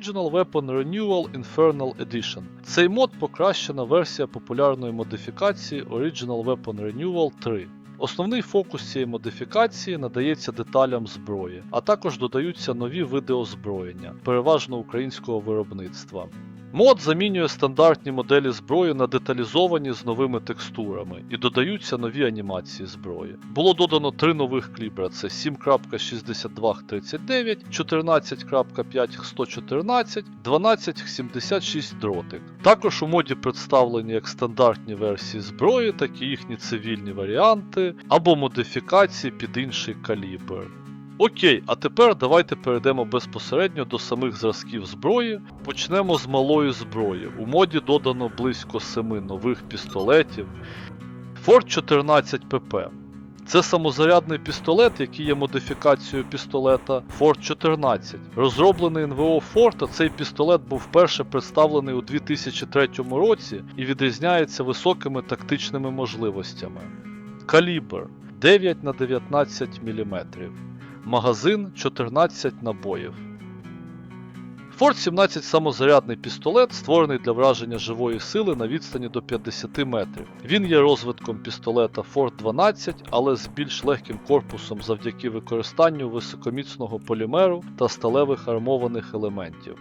Original Weapon Renewal Infernal Edition. Цей мод покращена версія популярної модифікації Original Weapon Renewal 3. Основний фокус цієї модифікації надається деталям зброї, а також додаються нові види озброєння, переважно українського виробництва. Мод замінює стандартні моделі зброї на деталізовані з новими текстурами і додаються нові анімації зброї. Було додано три нових клібра: це 7.6239, 14.5.114, 12.76 дротик. Також у моді представлені як стандартні версії зброї, так і їхні цивільні варіанти або модифікації під інший калібр. Окей, а тепер давайте перейдемо безпосередньо до самих зразків зброї. Почнемо з малої зброї. У моді додано близько 7 нових пістолетів. Ford 14 pp Це самозарядний пістолет, який є модифікацією пістолета Ford 14. Розроблений НВО Ford, цей пістолет був вперше представлений у 2003 році і відрізняється високими тактичними можливостями. Калібр 9 на 19 мм. Магазин 14 набоїв. Ford 17 самозарядний пістолет, створений для враження живої сили на відстані до 50 метрів. Він є розвитком пістолета Ford 12, але з більш легким корпусом завдяки використанню високоміцного полімеру та сталевих армованих елементів.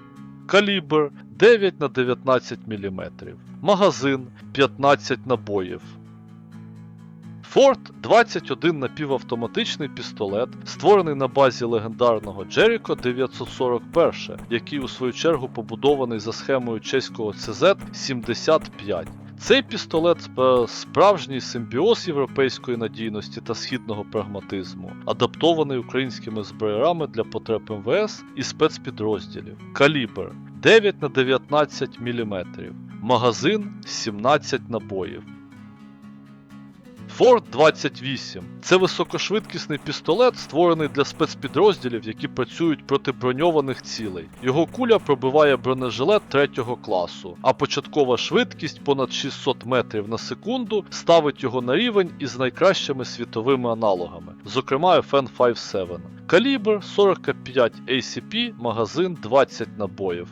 Калібр 9 на 19 мм. Магазин 15 набоїв. Ford 21 напівавтоматичний пістолет, створений на базі легендарного Jericho 941, який у свою чергу побудований за схемою чеського CZ-75. Цей пістолет справжній симбіоз європейської надійності та східного прагматизму, адаптований українськими зброярами для потреб МВС і спецпідрозділів. Калібр 9 на 19 мм. Магазин 17 набоїв. Ford 28 це високошвидкісний пістолет, створений для спецпідрозділів, які працюють проти броньованих цілей. Його куля пробиває бронежилет третього класу, а початкова швидкість понад 600 метрів на секунду ставить його на рівень із найкращими світовими аналогами, зокрема FN 57. Калібр 45 ACP, магазин 20 набоїв.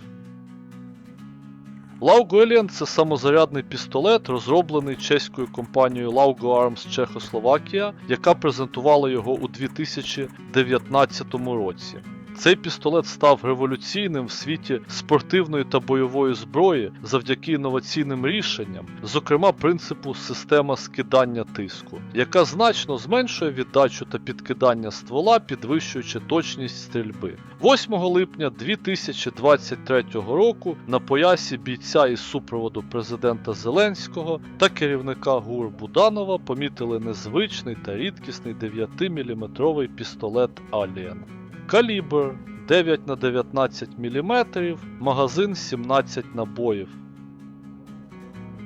Laugo – це самозарядний пістолет, розроблений чеською компанією Laugo Arms Чехословакія, яка презентувала його у 2019 році. Цей пістолет став революційним в світі спортивної та бойової зброї завдяки інноваційним рішенням, зокрема принципу система скидання тиску, яка значно зменшує віддачу та підкидання ствола, підвищуючи точність стрільби. 8 липня 2023 року на поясі бійця із супроводу президента Зеленського та керівника ГУР Буданова помітили незвичний та рідкісний 9-мм пістолет Alien. Калібр 9 на 19 мм, магазин 17 набоїв.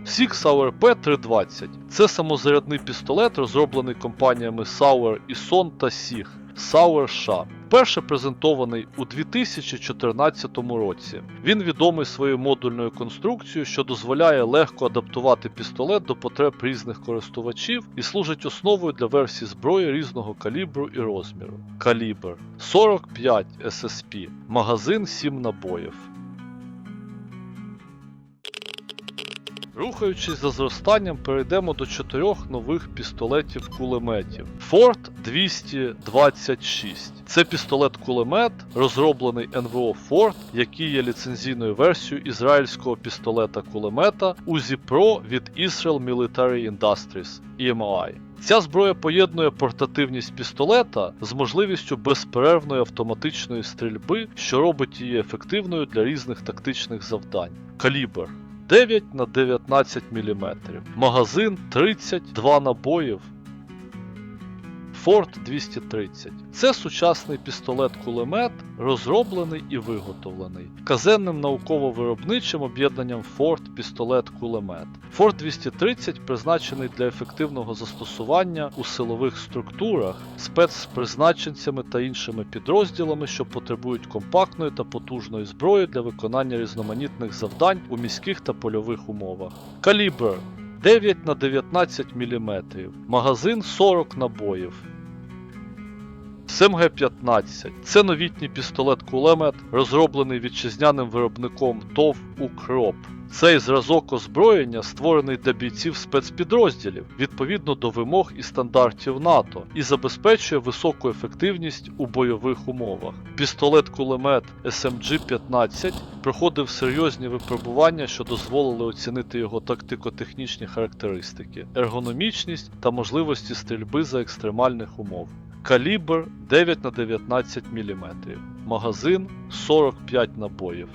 Sig Sauer P320 це самозарядний пістолет, розроблений компаніями Sauer і Son та Sig. Sauer США. Перше презентований у 2014 році. Він відомий своєю модульною конструкцією, що дозволяє легко адаптувати пістолет до потреб різних користувачів і служить основою для версій зброї різного калібру і розміру. Калібр 45 SSP, магазин 7 набоїв. Рухаючись за зростанням, перейдемо до чотирьох нових пістолетів кулеметів. Ford 226. Це пістолет-кулемет, розроблений НВО Ford, який є ліцензійною версією ізраїльського пістолета-кулемета Uzi Pro від Israel Military Industries EMI. Ця зброя поєднує портативність пістолета з можливістю безперервної автоматичної стрільби, що робить її ефективною для різних тактичних завдань. Калібр 9 на 19 мм. Магазин 32 набоїв. Ford 230. Це сучасний пістолет-кулемет, розроблений і виготовлений казенним науково-виробничим об'єднанням Ford пістолет-кулемет. Ford 230 призначений для ефективного застосування у силових структурах, спецпризначенцями та іншими підрозділами, що потребують компактної та потужної зброї для виконання різноманітних завдань у міських та польових умовах. Калібр 9 на 19 мм. Магазин 40 набоїв. СМГ-15 це новітній пістолет-кулемет, розроблений вітчизняним виробником ТОВ Укроп. Цей зразок озброєння створений для бійців спецпідрозділів відповідно до вимог і стандартів НАТО і забезпечує високу ефективність у бойових умовах. Пістолет-кулемет SMG-15 проходив серйозні випробування, що дозволили оцінити його тактико-технічні характеристики, ергономічність та можливості стрільби за екстремальних умов. Калібр 9 на 19 мм, магазин 45 набоїв.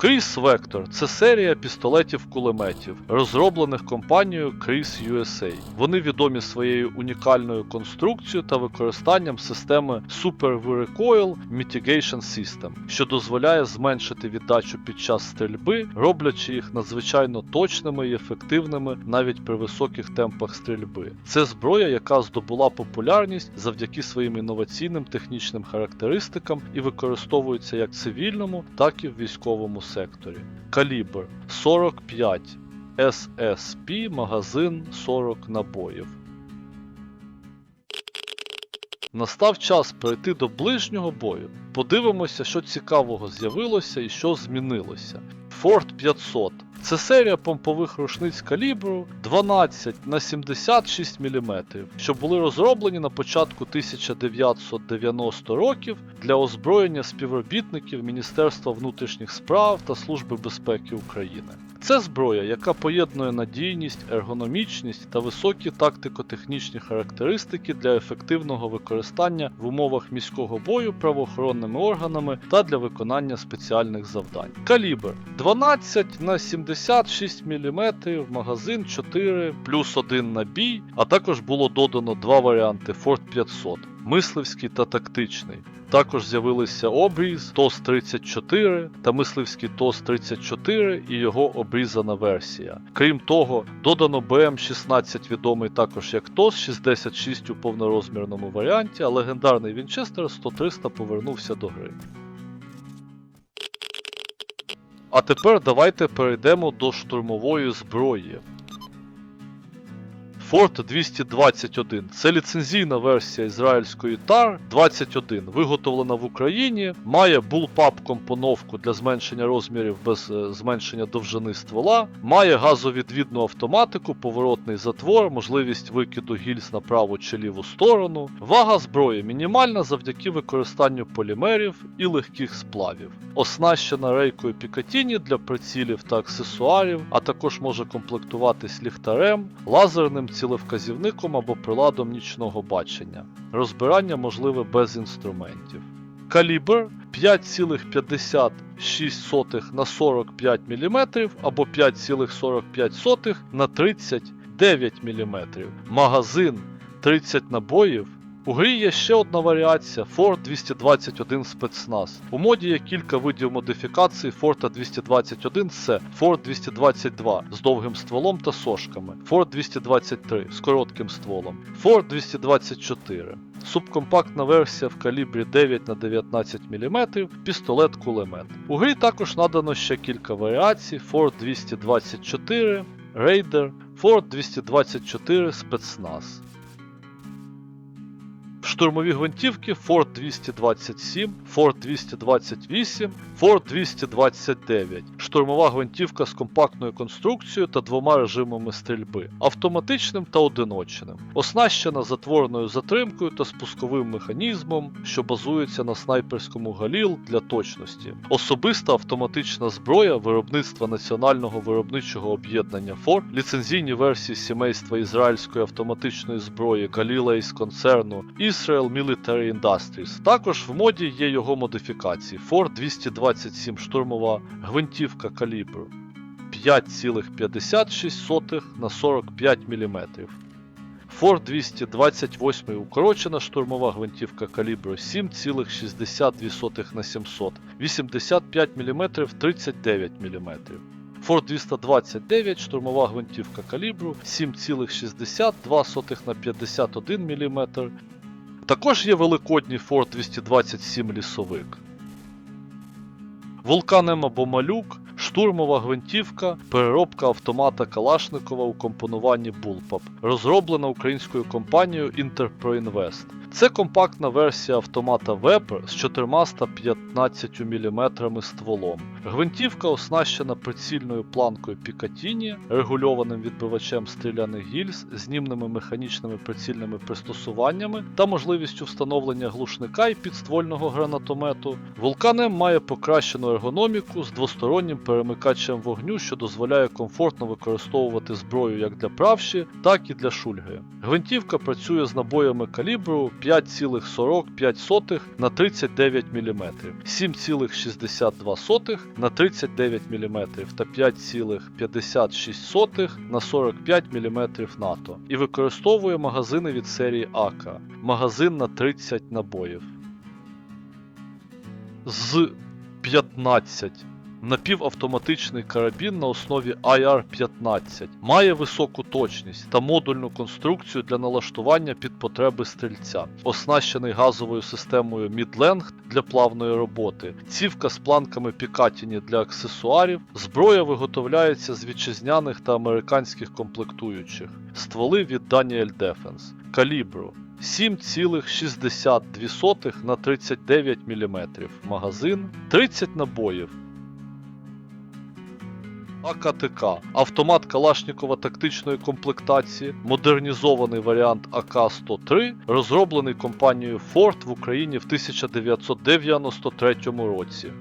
Кріс Вектор це серія пістолетів-кулеметів, розроблених компанією Кріс USA. Вони відомі своєю унікальною конструкцією та використанням системи Super Recoil Mitigation System, що дозволяє зменшити віддачу під час стрільби, роблячи їх надзвичайно точними і ефективними навіть при високих темпах стрільби. Це зброя, яка здобула популярність завдяки своїм інноваційним технічним характеристикам і використовується як в цивільному, так і в військовому секторі. Калібр 45 SSP, магазин 40 набоїв. Настав час перейти до ближнього бою. Подивимося, що цікавого з'явилося і що змінилося. Ford 500 це серія помпових рушниць калібру 12 на 76 мм, що були розроблені на початку 1990 років для озброєння співробітників Міністерства внутрішніх справ та Служби безпеки України. Це зброя, яка поєднує надійність, ергономічність та високі тактико-технічні характеристики для ефективного використання в умовах міського бою правоохоронними органами та для виконання спеціальних завдань. Калібр 12 на 76 мм, магазин 4 плюс 1 набій, а також було додано два варіанти Ford 500 мисливський та тактичний. Також з'явилися обріз TOS 34 та мисливський TOS 34 і його обрізана версія. Крім того, додано BM16 відомий також як TOS 66 у повнорозмірному варіанті, а легендарний Вінчестер 100-300 повернувся до гри. А тепер давайте перейдемо до штурмової зброї. Ford 221 це ліцензійна версія ізраїльської TAR 21, виготовлена в Україні, має bullpup компоновку для зменшення розмірів без е, зменшення довжини ствола, має газовідвідну автоматику, поворотний затвор, можливість викиду гільз на праву чи ліву сторону. Вага зброї мінімальна завдяки використанню полімерів і легких сплавів. Оснащена рейкою Picatinny для прицілів та аксесуарів, а також може комплектуватись ліхтарем, лазерним цілевказівником або приладом нічного бачення. Розбирання можливе без інструментів. Калібр 5,56 на 45 мм або 5,45 на 39 мм. Магазин 30 набоїв. У грі є ще одна варіація Ford 221 спецназ. У моді є кілька видів модифікацій Ford 221 це Ford 222 з довгим стволом та сошками, Ford 223 з коротким стволом, Ford 224. Субкомпактна версія в калібрі 9 на 19 мм, пістолет-кулемет. У грі також надано ще кілька варіацій Ford 224, Raider, Ford 224 спецназ. Штурмові гвинтівки Ford 227, Ford 228, Ford 229. Штурмова гвинтівка з компактною конструкцією та двома режимами стрільби, автоматичним та одиночним. Оснащена затворною затримкою та спусковим механізмом, що базується на снайперському галіл для точності. Особиста автоматична зброя виробництва національного виробничого об'єднання Ford, ліцензійні версії сімейства ізраїльської автоматичної зброї з концерну Israel Military Industries. Також в моді є його модифікації Ford 227 штурмова гвинтівка калібру 5,56 на 45 мм. Ford 228 укорочена штурмова гвинтівка калібру 7,62 на 700, 85 мм 39 мм. Ford 229 штурмова гвинтівка калібру 7,62 на 51 мм. Також є великодній Ford 227 лісовик. Вулкан М або малюк штурмова гвинтівка, переробка автомата Калашникова у компонуванні Bullpup, розроблена українською компанією Interproinvest. Це компактна версія автомата Weber з 415 мм стволом. Гвинтівка оснащена прицільною планкою Picatinny, регульованим відбивачем стріляних гільз, знімними механічними прицільними пристосуваннями та можливістю встановлення глушника і підствольного гранатомету. M має покращену ергономіку з двостороннім перемикачем вогню, що дозволяє комфортно використовувати зброю як для правші, так і для шульги. Гвинтівка працює з набоями калібру 5,45 на 39 мм, 7,62 на 39 мм та 5,56 на 45 мм НАТО і використовує магазини від серії АК, магазин на 30 набоїв. З 15 Напівавтоматичний карабін на основі IR-15 має високу точність та модульну конструкцію для налаштування під потреби стрільця, оснащений газовою системою Midlength для плавної роботи, цівка з планками Picatinny для аксесуарів, зброя виготовляється з вітчизняних та американських комплектуючих, стволи від Daniel Defense, калібру 7,62 на 39 мм, магазин 30 набоїв. АКТК автомат Калашнікова тактичної комплектації, модернізований варіант АК-103, розроблений компанією Ford в Україні в 1993 році.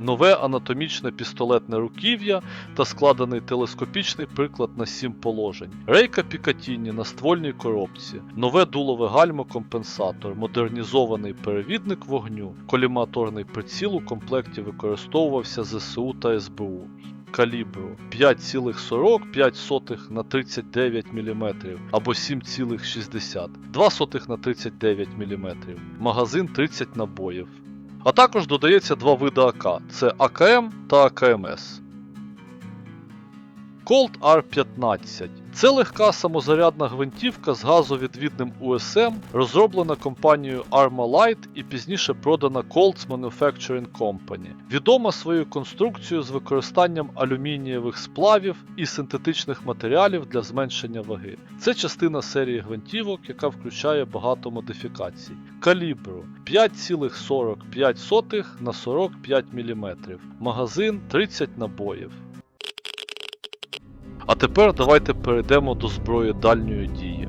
Нове анатомічне пістолетне руків'я та складений телескопічний приклад на 7 положень. Рейка Пікатінні на ствольній коробці, нове дулове гальмо-компенсатор, модернізований перевідник вогню, коліматорний приціл у комплекті використовувався ЗСУ та СБУ калібру 5,45 на 39 мм або 7,60 2 сотих на 39 мм, магазин 30 набоїв. А також додається два види АК: це АКМ та АКМС. Colt R15 це легка самозарядна гвинтівка з газовідвідним УСМ, розроблена компанією Armalite і пізніше продана Colts Manufacturing Company. Відома своєю конструкцією з використанням алюмінієвих сплавів і синтетичних матеріалів для зменшення ваги. Це частина серії гвинтівок, яка включає багато модифікацій. Калібру 5,45 на 45 мм. Магазин 30 набоїв. А тепер давайте перейдемо до зброї дальньої дії.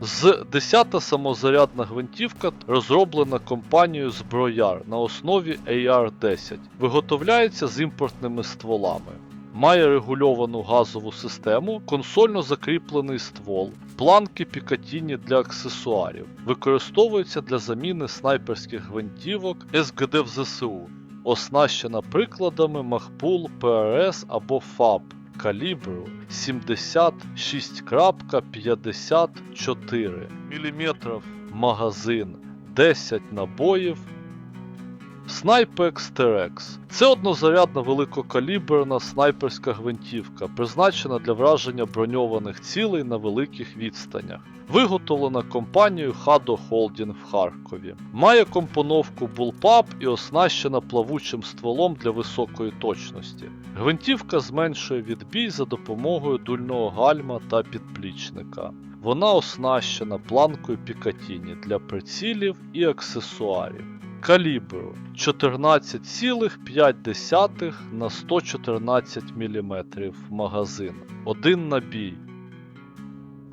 З 10 самозарядна гвинтівка розроблена компанією Зброяр на основі AR-10, виготовляється з імпортними стволами. Має регульовану газову систему, консольно закріплений ствол, планки Пікатіні для аксесуарів, використовується для заміни снайперських гвинтівок СГД в ЗСУ, оснащена прикладами Махпул ПРС або ФАБ калібру 76.54 мм, магазин 10 набоїв. Снайпекс Terex це однозарядна великокаліберна снайперська гвинтівка, призначена для враження броньованих цілей на великих відстанях. Виготовлена компанією Hado Holding в Харкові. Має компоновку Bullpup і оснащена плавучим стволом для високої точності. Гвинтівка зменшує відбій за допомогою дульного гальма та підплічника. Вона оснащена планкою Picatinny для прицілів і аксесуарів. Калібру 14,5 на 114 мм магазин. Один набій.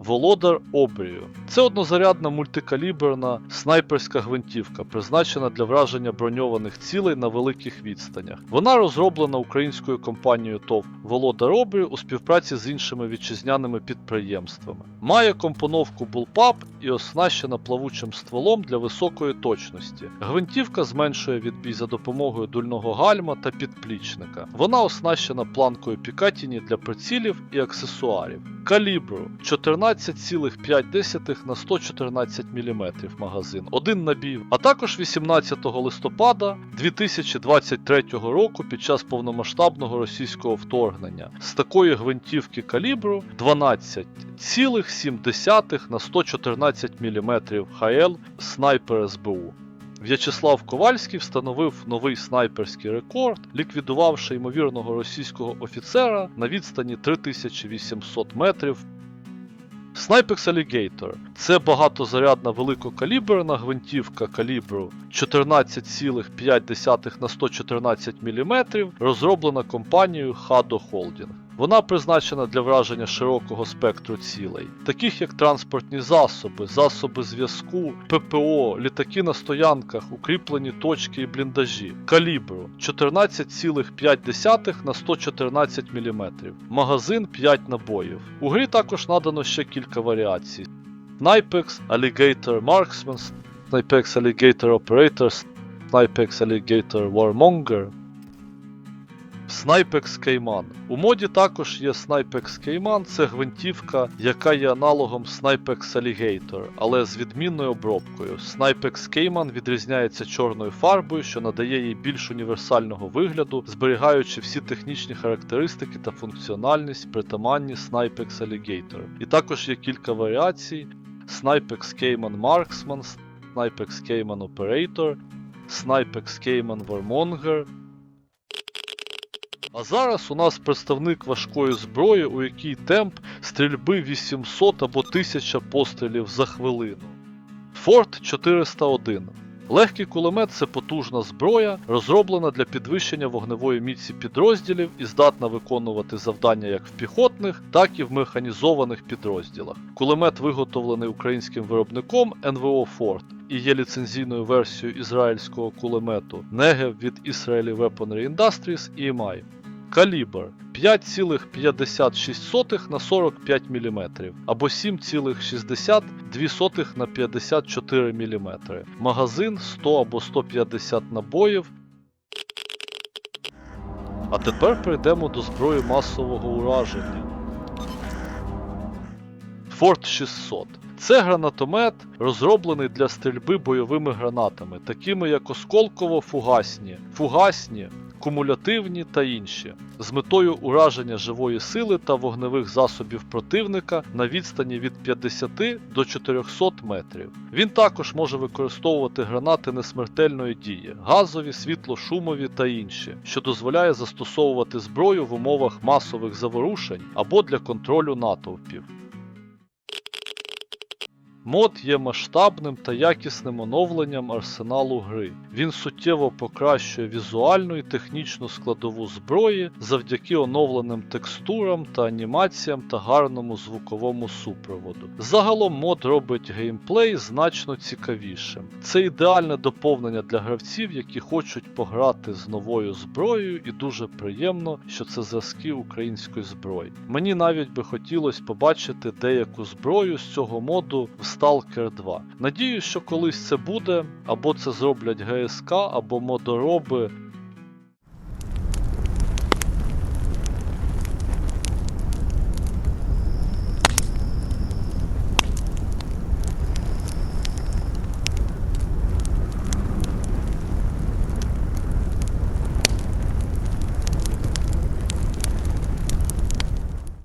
Володар Обрію. Це однозарядна мультикаліберна снайперська гвинтівка, призначена для враження броньованих цілей на великих відстанях. Вона розроблена українською компанією ТОВ Володар Обрію у співпраці з іншими вітчизняними підприємствами. Має компоновку Bullpup і оснащена плавучим стволом для високої точності. Гвинтівка зменшує відбій за допомогою дульного гальма та підплічника. Вона оснащена планкою Picatinny для прицілів і аксесуарів. Калібру 14,5 на 114 мм магазин, один набій, а також 18 листопада 2023 року під час повномасштабного російського вторгнення з такої гвинтівки калібру 12,7 на 114 мм ХЛ снайпер СБУ. В'ячеслав Ковальський встановив новий снайперський рекорд, ліквідувавши ймовірного російського офіцера на відстані 3800 метрів. Снайпекс Alligator – це багатозарядна великокаліберна гвинтівка калібру 14,5 на 114 мм, розроблена компанією Hado Holding. Вона призначена для враження широкого спектру цілей, таких як транспортні засоби, засоби зв'язку, ППО, літаки на стоянках, укріплені точки і бліндажі, калібру 14,5 на 114 мм, магазин 5 набоїв. У грі також надано ще кілька варіацій: Snipex, Alligator Marksman, Snipex Alligator Operator, Snipex Alligator Warmonger. Snipex Cayman. У моді також є Snipex Cayman, це гвинтівка, яка є аналогом Snipex Alligator, але з відмінною обробкою. Snipex Cayman відрізняється чорною фарбою, що надає їй більш універсального вигляду, зберігаючи всі технічні характеристики та функціональність притаманні Snipex Alligator. І також є кілька варіацій: Snipex Cayman Marksman, Snipex Cayman Operator, Snipex Cayman Warmonger. А зараз у нас представник важкої зброї, у якій темп стрільби 800 або 1000 пострілів за хвилину. Форт 401. Легкий кулемет це потужна зброя, розроблена для підвищення вогневої міці підрозділів і здатна виконувати завдання як в піхотних, так і в механізованих підрозділах. Кулемет виготовлений українським виробником НВО Форт і є ліцензійною версією ізраїльського кулемету Negev від Israeli Weaponry Industries EMI. Калібр 5,56 на 45 мм або 7,62 на 54 мм. Магазин 100 або 150 набоїв. А тепер перейдемо до зброї масового ураження. Форт 600. Це гранатомет, розроблений для стрільби бойовими гранатами, такими як осколково-фугасні, фугасні, кумулятивні та інші, з метою ураження живої сили та вогневих засобів противника на відстані від 50 до 400 метрів. Він також може використовувати гранати несмертельної дії, газові, світлошумові та інші, що дозволяє застосовувати зброю в умовах масових заворушень або для контролю натовпів. Мод є масштабним та якісним оновленням арсеналу гри. Він суттєво покращує візуальну і технічну складову зброї завдяки оновленим текстурам та анімаціям та гарному звуковому супроводу. Загалом мод робить геймплей значно цікавішим. Це ідеальне доповнення для гравців, які хочуть пограти з новою зброєю, і дуже приємно, що це зразки української зброї. Мені навіть би хотілося побачити деяку зброю з цього моду в Stalker 2. Надіюсь, що колись це буде, або це зроблять ГСК, або модороби